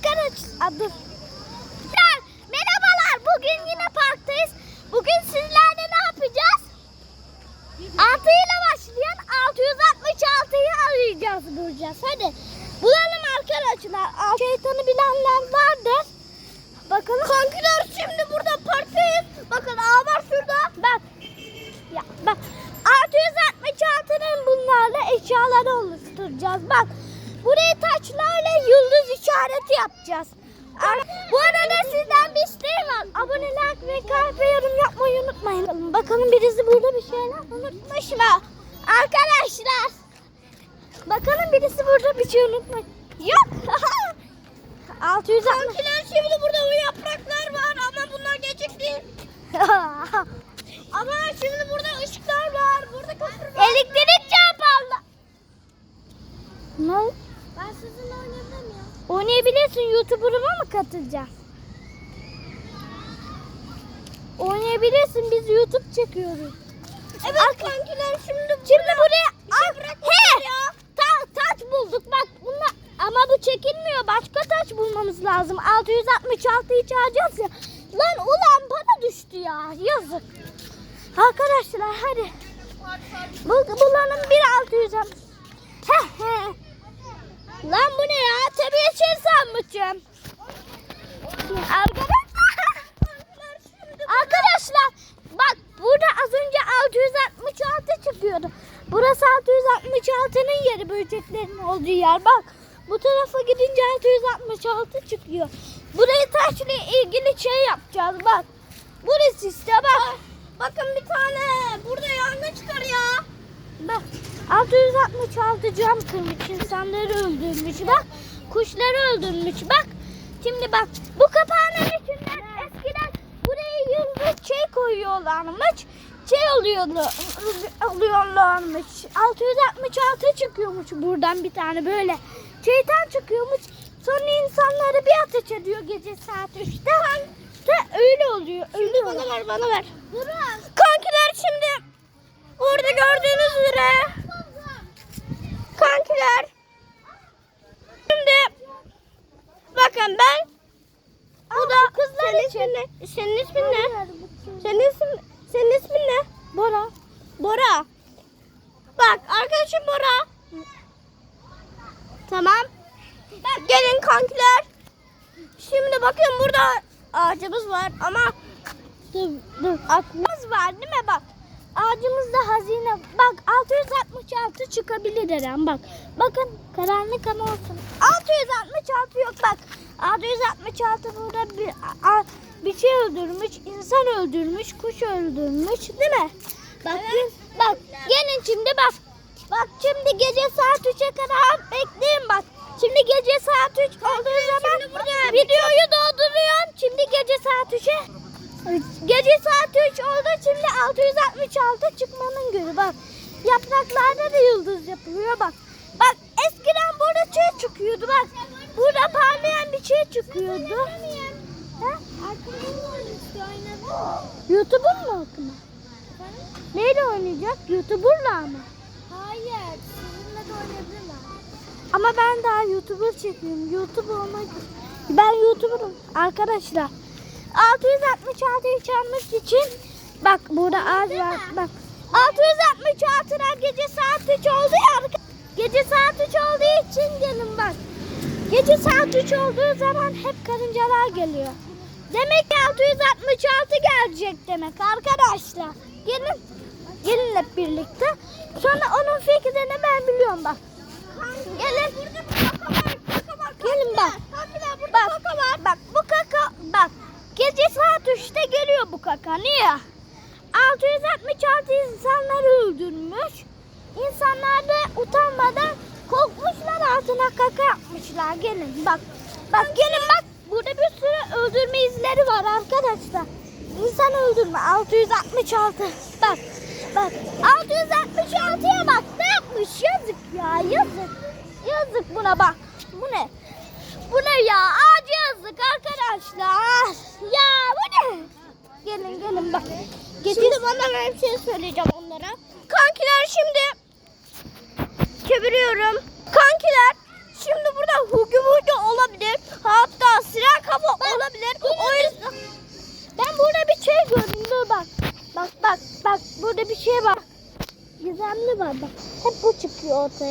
Arkadaşlar dur. Merhabalar. Bugün yine parktayız. Bugün sizlerle ne yapacağız? 6 ile başlayan 666'yı arayacağız bulacağız. Hadi bulalım arkadaşlar. Şeytanı bilenler vardır. Bakalım. Kankiler şimdi burada parktayız. Bakın ağ var şurada. Bak. Ya bak. 666'nın bunlarla eşyaları oluşturacağız. Bak. İşareti yapacağız. Bu arada sizden bir isteğim var. Abone, ve kalp ve yorum yapmayı unutmayın. Bakalım birisi burada bir şeyler unutmuş mu? Arkadaşlar. Bakalım birisi burada bir şey unutmuş. Yok. 660. Kankiler şimdi burada bu yapraklar var ama bunlar gerçek değil. Ama şimdi burada ışıklar var. Burada köprü var. Elektrik çarpaldı. Ne? Ben sizinle oynayabilir miyim? Oynayabilirsin. YouTuber'ıma mı katılacaksın? Oynayabilirsin. Biz YouTube çekiyoruz. Evet kankiler şimdi Şimdi buraya şey Al, bırakmışlar he, ta- taç bulduk. Bak bunlar ama bu çekilmiyor. Başka taç bulmamız lazım. 666'yı çağıracağız ya. Lan ulan bana düştü ya. Yazık. Arkadaşlar hadi. Bul, bulalım bir 660. He he. Lan bu ne ya? Tabii şey sanmışım. Arkadaşlar. Arkadaşlar bak burada az önce 666 çıkıyordu. Burası 666'nın yeri böceklerin olduğu yer. Bak bu tarafa gidince 666 çıkıyor. Burayı taşla ilgili şey yapacağız bak. Burası işte bak. Bakın bir tane burada yangın çıkar ya. Bak 666 cam kırmış insanları öldürmüş bak. Kuşları öldürmüş bak. Şimdi bak bu kapağın içinden eskiden buraya yıldız şey koyuyorlarmış. Şey oluyordu, alıyorlarmış. 666 çıkıyormuş buradan bir tane böyle. Şeytan çıkıyormuş. Sonra insanları bir ateş ediyor gece saat 3'te. De öyle oluyor. Öyle Bana oluyor. ver bana ver. Kankiler şimdi burada gördüğünüz üzere kankiler şimdi bakın ben bu da kızlar senin için. ismin ne? Senin ismin ne? Senin ismin senin ismin ne? Bora. Bora. Bak arkadaşım Bora. Tamam. Gelin kankiler. Şimdi bakın burada ağacımız var ama. Aklımız var değil mi bak. Ağacımızda hazine. Bak 666 çıkabilir Eren bak. Bakın karanlık ama olsun. 666 yok bak. 666 burada bir, a- bir şey öldürmüş, insan öldürmüş, kuş öldürmüş değil mi? Bak, Evet. bak gelin şimdi bak. Bak şimdi gece saat 3'e kadar bekleyin bak. Şimdi gece saat 3 olduğu zaman şimdi burada- videoyu dolduruyorum. Şimdi gece saat 3'e Gece saat 3 oldu. Şimdi 666 çıkmanın günü bak. Yıldız yapılıyor bak. Bak eskiden burada şey çıkıyordu bak. Burada parlayan bir şey çıkıyordu. Ha? YouTube'un mu okuma? Neyle oynayacak? YouTuber'la mı? Hayır, sizinle de oynayabilirler. Ama ben daha YouTuber çekiyorum. YouTube olmak Ben YouTuber'ım arkadaşlar. 666'yı çalmak için bak burada ağaç var. Bak 666'lar olduğu zaman hep karıncalar geliyor. Demek ki 666 gelecek demek arkadaşlar. Gelin, gelin hep birlikte. Sonra onun fikrini ben biliyorum bak. Gelin. Gelin bak. Bak, bak bu kaka bak. Gece saat 3'te geliyor bu kaka. Niye? 666 insanları öldürmüş. İnsanlar da utanmadan altına kaka yapmışlar. Gelin bak. Bak gelin bak. Burada bir sürü öldürme izleri var arkadaşlar. İnsan öldürme 666. Bak. Bak 666'ya bak. Ne yapmış? Yazık ya yazık. Yazık buna bak. Bu ne? Bu ne ya? Ağacı yazık arkadaşlar. Ya bu ne? Gelin gelin bak. Gece... Şimdi bana ver bir şey söyleyeceğim onlara. Kankiler şimdi çeviriyorum. Kankiler şimdi burada hugi hugi olabilir. Hatta siren kafa olabilir. Benim, o yüzden ben burada bir şey gördüm. Dur bak. Bak bak bak burada bir şey var. Gizemli var bak. Hep bu çıkıyor ortaya.